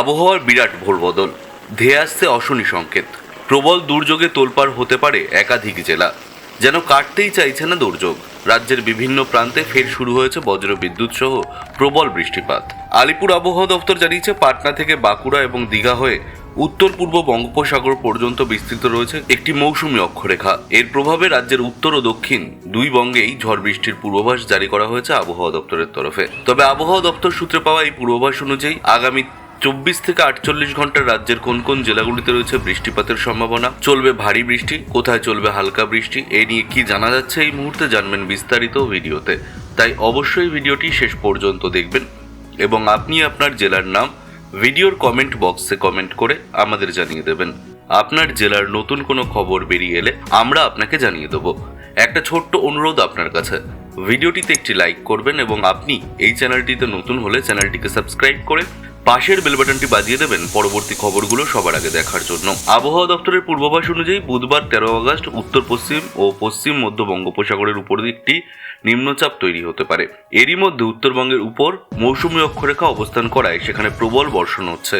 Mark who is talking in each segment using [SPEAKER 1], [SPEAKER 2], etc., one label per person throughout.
[SPEAKER 1] আবহাওয়ার বিরাট ভোরবদল ধেয়ে আসছে অশনি সংকেত। প্রবল দুর্যোগে তোলপাড় হতে পারে একাধিক জেলা। যেন কাটতেই চাইছে না দুর্যোগ। রাজ্যের বিভিন্ন প্রান্তে ফের শুরু হয়েছে বজ্র বিদ্যুৎ সহ প্রবল বৃষ্টিপাত। আলিপুর আবহাওয়া দপ্তর জানিয়েছে, পাটনা থেকে বাঁকুড়া এবং দীঘা হয়ে উত্তর পূর্ব বঙ্গোপসাগর পর্যন্ত বিস্তৃত রয়েছে একটি মৌসুমী অক্ষরেখা। এর প্রভাবে রাজ্যের উত্তর ও দক্ষিণ দুই বঙ্গেই ঝড় বৃষ্টির পূর্বাভাস জারি করা হয়েছে আবহাওয়া দপ্তরের তরফে। তবে আবহাওয়া দপ্তর সূত্রে পাওয়া এই পূর্বাভাস অনুযায়ী আগামী চব্বিশ থেকে আটচল্লিশ ঘণ্টা রাজ্যের কোন কোন জেলাগুলিতে রয়েছে বৃষ্টিপাতের সম্ভাবনা? চলবে ভারী বৃষ্টি, কোথায় চলবে হালকা বৃষ্টি? এ নিয়ে কি জানা যাচ্ছে এই মুহূর্তে জানবেন বিস্তারিত ভিডিওতে। তাই অবশ্যই ভিডিওটি শেষ পর্যন্ত দেখবেন এবং আপনি আপনার জেলার নাম ভিডিওর কমেন্ট বক্সে কমেন্ট করে আমাদের জানিয়ে দেবেন। আপনার জেলার নতুন কোনো খবর বেরিয়ে এলে আমরা আপনাকে জানিয়ে দেবো। একটা ছোট্ট অনুরোধ আপনার কাছে। ভিডিওটিতে একটি লাইক করবেন এবং আপনি এই চ্যানেলটিতে নতুন হলে চ্যানেলটিকে সাবস্ক্রাইব করে পাশের বেল বাটনটি বাজিয়ে দেবেন পরবর্তী খবরগুলো সবার আগে দেখার জন্য। আবহাওয়া দপ্তরের পূর্বাভাস অনুযায়ী বুধবার তেরো আগস্ট উত্তর পশ্চিম ও পশ্চিম মধ্য বঙ্গোপসাগরের উপর একটি নিম্নচাপ তৈরি হতে পারে। এরই মধ্যে উত্তরবঙ্গের উপর মৌসুমী অক্ষরেখা অবস্থান করায় সেখানে প্রবল বর্ষণ হচ্ছে।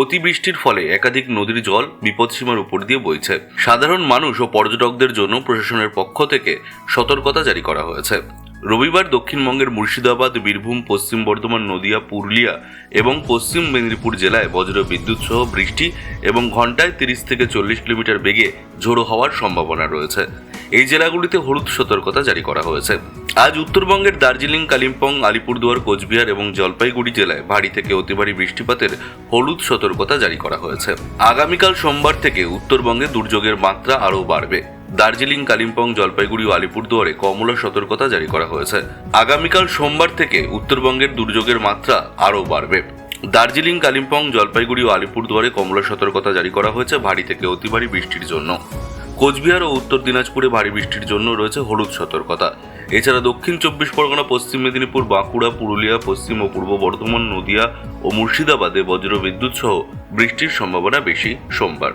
[SPEAKER 1] অতিবৃষ্টির ফলে একাধিক নদীর জল বিপদসীমার উপর দিয়ে বইছে। সাধারণ মানুষ ও পর্যটকদের জন্য প্রশাসনের পক্ষ থেকে সতর্কতা জারি করা হয়েছে। রবিবার দক্ষিণবঙ্গের মুর্শিদাবাদ, বীরভূম, পশ্চিম বর্ধমান, নদিয়া, পুরুলিয়া এবং পশ্চিম মেদিনীপুর জেলায় বজ্র বিদ্যুৎ সহ বৃষ্টি এবং ঘন্টায় তিরিশ থেকে চল্লিশ কিলোমিটার বেগে ঝোড়ো হওয়ার সম্ভাবনা রয়েছে। এই জেলাগুলিতে হলুদ সতর্কতা জারি করা হয়েছে। আজ উত্তরবঙ্গের দার্জিলিং, কালিম্পং, আলিপুরদুয়ার, কোচবিহার এবং জলপাইগুড়ি জেলায় ভারী থেকে অতি ভারী বৃষ্টিপাতের হলুদ সতর্কতা জারি করা হয়েছে। আগামীকাল সোমবার থেকে উত্তরবঙ্গে দুর্যোগের মাত্রা আরও বাড়বে। দার্জিলিং, কালিম্পং, জলপাইগুড়ি ও আলিপুরদুয়ারে কমলা সতর্কতা জারি করা হয়েছে। আগামীকাল সোমবার থেকে উত্তরবঙ্গের দুর্যোগের মাত্রা আরও বাড়বে। দার্জিলিং, কালিম্পং, জলপাইগুড়ি ও আলিপুরদুয়ারে কমলা সতর্কতা জারি করা হয়েছে ভারী থেকে অতি ভারী বৃষ্টির জন্য। কোচবিহার ও উত্তর দিনাজপুরে ভারী বৃষ্টির জন্য রয়েছে হলুদ সতর্কতা। এছাড়া দক্ষিণ চব্বিশ পরগনা, পশ্চিম মেদিনীপুর, বাঁকুড়া, পুরুলিয়া, পশ্চিম ও পূর্ব বর্ধমান, নদিয়া ও মুর্শিদাবাদে বজ্র বিদ্যুৎ সহ বৃষ্টির সম্ভাবনা বেশি সোমবার।